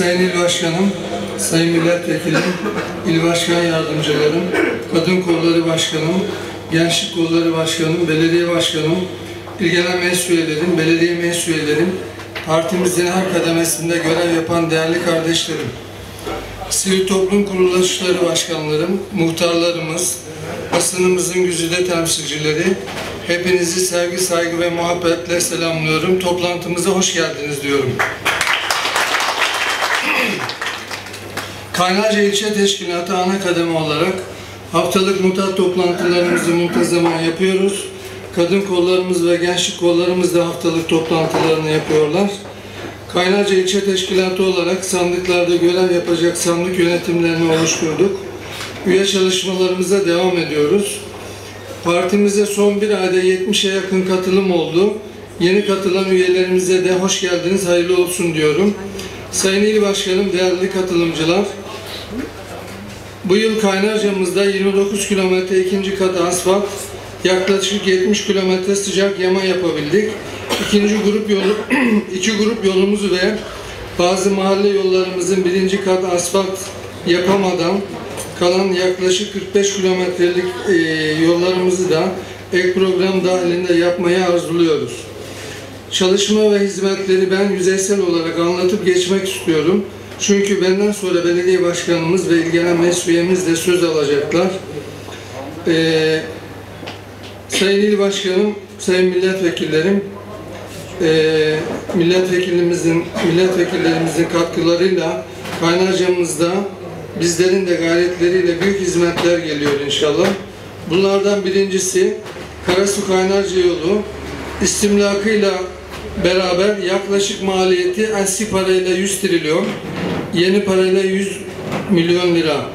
Sayın İl Başkanım, Sayın Milletvekilim, İl Başkan Yardımcılarım, Kadın Kolları Başkanım, Gençlik Kolları Başkanım, Belediye Başkanım, İl Genel Meclis Üyelerim, Belediye Meclis Üyelerim, partimizin her kademesinde görev yapan değerli kardeşlerim, Sivil Toplum Kuruluşları Başkanlarım, muhtarlarımız, basınımızın güzide temsilcileri, hepinizi sevgi, saygı ve muhabbetle selamlıyorum. Toplantımıza hoş geldiniz diyorum. Kaynarca İlçe Teşkilatı ana kademe olarak haftalık mutat toplantılarımızı muntazaman yapıyoruz. Kadın kollarımız ve gençlik kollarımız da haftalık toplantılarını yapıyorlar. Kaynarca İlçe Teşkilatı olarak sandıklarda görev yapacak sandık yönetimlerini oluşturduk. Üye çalışmalarımıza devam ediyoruz. Partimize son bir ayda 70'e yakın katılım oldu. Yeni katılan üyelerimize de hoş geldiniz, hayırlı olsun diyorum. Sayın İl Başkanım, değerli katılımcılar, bu yıl Kaynarca'mızda 29 kilometre ikinci kat asfalt, yaklaşık 70 kilometre sıcak yama yapabildik. İkinci grup yolu, iki grup yolumuzu ve bazı mahalle yollarımızın birinci kat asfalt yapamadan kalan yaklaşık 45 kilometrelik e, yollarımızı da ek program dahilinde yapmayı arzuluyoruz. Çalışma ve hizmetleri ben yüzeysel olarak anlatıp geçmek istiyorum. Çünkü benden sonra belediye başkanımız ve ilgilenen meclis üyemiz de söz alacaklar. Ee, Sayın İl Başkanım, Sayın Milletvekillerim, e, milletvekilimizin, milletvekillerimizin katkılarıyla Kaynarca'mızda bizlerin de gayretleriyle büyük hizmetler geliyor inşallah. Bunlardan birincisi Karasu Kaynarca yolu istimlakıyla beraber yaklaşık maliyeti eski parayla 100 trilyon, yeni parayla 100 milyon lira.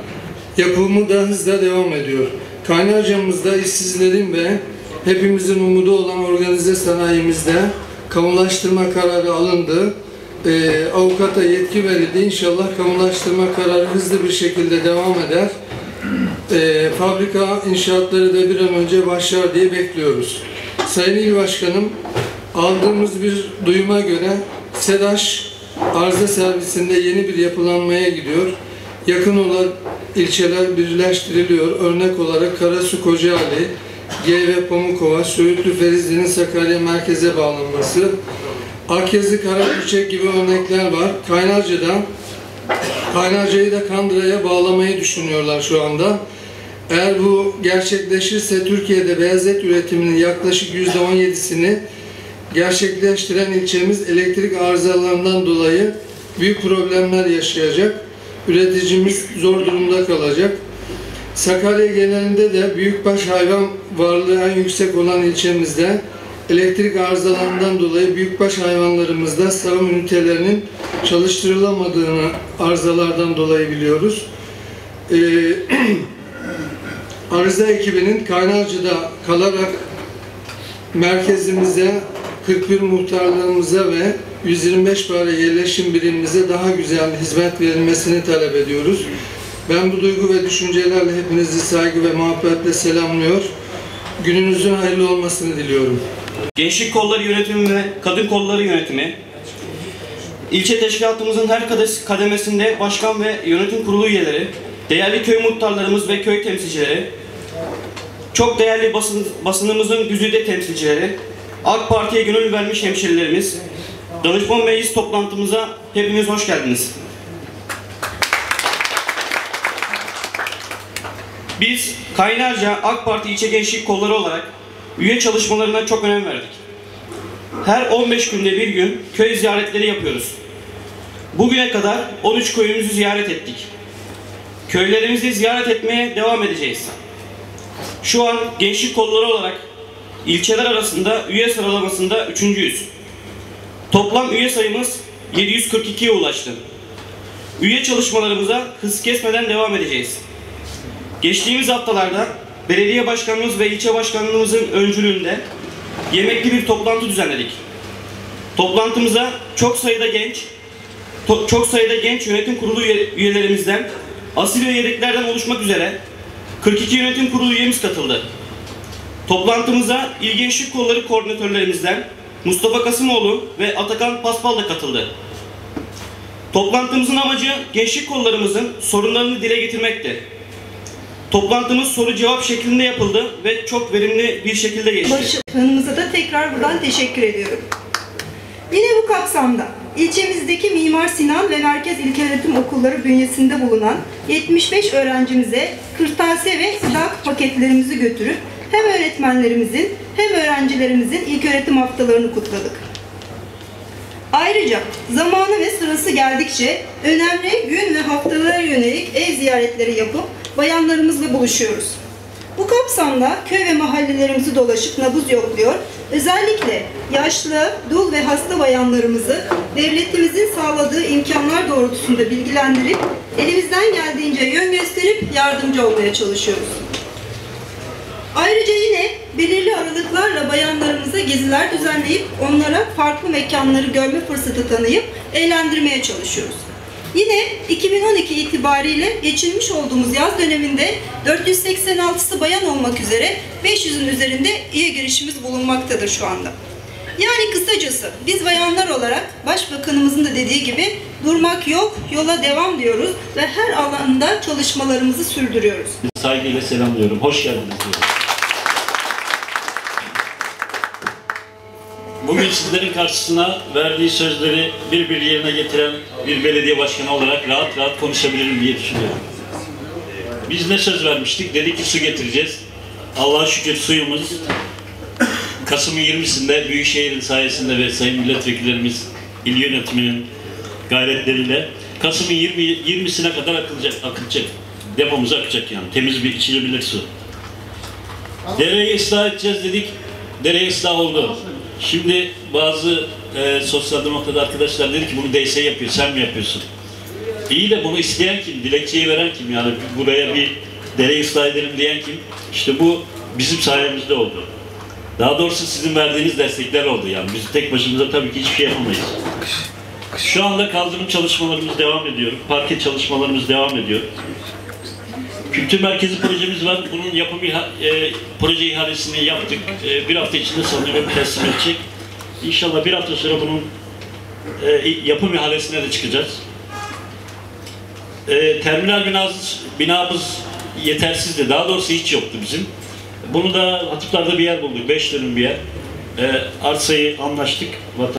Yapımı da hızla devam ediyor. Kaynarcamızda işsizlerin ve hepimizin umudu olan organize sanayimizde kamulaştırma kararı alındı. Ee, avukata yetki verildi. İnşallah kamulaştırma kararı hızlı bir şekilde devam eder. Ee, fabrika inşaatları da bir an önce başlar diye bekliyoruz. Sayın İl Başkanım, aldığımız bir duyuma göre SEDAŞ arıza servisinde yeni bir yapılanmaya gidiyor. Yakın olan ilçeler birleştiriliyor. Örnek olarak Karasu Kocaeli, Geyve Pamukova, Söğütlü Ferizli'nin Sakarya merkeze bağlanması, Akyazı Karabüçek gibi örnekler var. Kaynarca'da Kaynarca'yı da Kandıra'ya bağlamayı düşünüyorlar şu anda. Eğer bu gerçekleşirse Türkiye'de beyaz et üretiminin yaklaşık %17'sini gerçekleştiren ilçemiz elektrik arızalarından dolayı büyük problemler yaşayacak. Üreticimiz zor durumda kalacak. Sakarya genelinde de büyükbaş hayvan varlığı en yüksek olan ilçemizde elektrik arızalarından dolayı büyükbaş hayvanlarımızda sağım ünitelerinin çalıştırılamadığını arızalardan dolayı biliyoruz. Ee, arıza ekibinin Kaynarca'da kalarak merkezimize 41 muhtarlarımıza ve 125 para yerleşim birimimize daha güzel hizmet verilmesini talep ediyoruz. Ben bu duygu ve düşüncelerle hepinizi saygı ve muhabbetle selamlıyor. Gününüzün hayırlı olmasını diliyorum. Gençlik Kolları Yönetimi ve Kadın Kolları Yönetimi, ilçe teşkilatımızın her kademesinde başkan ve yönetim kurulu üyeleri, değerli köy muhtarlarımız ve köy temsilcileri, çok değerli basın, basınımızın güzide temsilcileri, AK Parti'ye gönül vermiş hemşerilerimiz, danışman meclis toplantımıza hepiniz hoş geldiniz. Biz Kaynarca AK Parti İlçe Gençlik Kolları olarak üye çalışmalarına çok önem verdik. Her 15 günde bir gün köy ziyaretleri yapıyoruz. Bugüne kadar 13 köyümüzü ziyaret ettik. Köylerimizi ziyaret etmeye devam edeceğiz. Şu an gençlik kolları olarak ilçeler arasında üye sıralamasında üçüncüyüz. Toplam üye sayımız 742'ye ulaştı. Üye çalışmalarımıza hız kesmeden devam edeceğiz. Geçtiğimiz haftalarda belediye başkanımız ve ilçe başkanlığımızın öncülüğünde yemekli bir toplantı düzenledik. Toplantımıza çok sayıda genç, çok sayıda genç yönetim kurulu üye- üyelerimizden, asil ve yedeklerden oluşmak üzere 42 yönetim kurulu üyemiz katıldı. Toplantımıza İl Gençlik Kolları koordinatörlerimizden Mustafa Kasımoğlu ve Atakan Paspal da katıldı. Toplantımızın amacı gençlik kollarımızın sorunlarını dile getirmekti. Toplantımız soru cevap şeklinde yapıldı ve çok verimli bir şekilde geçti. Başkanımıza da tekrar buradan teşekkür ediyorum. Yine bu kapsamda ilçemizdeki Mimar Sinan ve Merkez İlköğretim Okulları bünyesinde bulunan 75 öğrencimize kırtasiye ve gıda paketlerimizi götürüp hem öğretmenlerimizin hem öğrencilerimizin ilköğretim haftalarını kutladık. Ayrıca zamanı ve sırası geldikçe önemli gün ve haftalara yönelik ev ziyaretleri yapıp bayanlarımızla buluşuyoruz. Bu kapsamda köy ve mahallelerimizi dolaşıp nabız yokluyor, özellikle yaşlı, dul ve hasta bayanlarımızı devletimizin sağladığı imkanlar doğrultusunda bilgilendirip elimizden geldiğince yön gösterip yardımcı olmaya çalışıyoruz. Ayrıca yine belirli aralıklarla bayanlarımıza geziler düzenleyip onlara farklı mekanları görme fırsatı tanıyıp eğlendirmeye çalışıyoruz. Yine 2012 itibariyle geçirmiş olduğumuz yaz döneminde 486'sı bayan olmak üzere 500'ün üzerinde üye girişimiz bulunmaktadır şu anda. Yani kısacası biz bayanlar olarak Başbakanımızın da dediği gibi durmak yok, yola devam diyoruz ve her alanda çalışmalarımızı sürdürüyoruz. Saygıyla selamlıyorum. Hoş geldiniz diyorum. Bugün sizlerin karşısına verdiği sözleri bir bir yerine getiren bir belediye başkanı olarak rahat rahat konuşabilirim diye düşünüyorum. Biz ne söz vermiştik? Dedik ki su getireceğiz. Allah'a şükür suyumuz Kasım'ın 20'sinde Büyükşehir'in sayesinde ve sayın milletvekillerimiz il yönetiminin gayretleriyle Kasım'ın 20, 20'sine kadar akılacak, akılacak. Depomuza akacak yani. Temiz bir içilebilir su. Dereyi ıslah edeceğiz dedik. Dere ıslah oldu. Şimdi bazı e, sosyal demokrat arkadaşlar dedi ki bunu DS yapıyor, sen mi yapıyorsun? İyi de bunu isteyen kim? Dilekçeyi veren kim? Yani buraya bir dere ıslah edelim diyen kim? İşte bu bizim sayemizde oldu. Daha doğrusu sizin verdiğiniz destekler oldu yani. Biz tek başımıza tabii ki hiçbir şey yapamayız. Şu anda kaldırım çalışmalarımız devam ediyor. Parke çalışmalarımız devam ediyor. Kültür merkezi projemiz var. Bunun yapım e, proje ihalesini yaptık. E, bir hafta içinde sanıyorum teslim edecek. İnşallah bir hafta sonra bunun e, yapım ihalesine de çıkacağız. E, terminal binamız, binamız yetersizdi. Daha doğrusu hiç yoktu bizim. Bunu da Hatipler'de bir yer bulduk. Beş dönüm bir yer. E, arsayı anlaştık.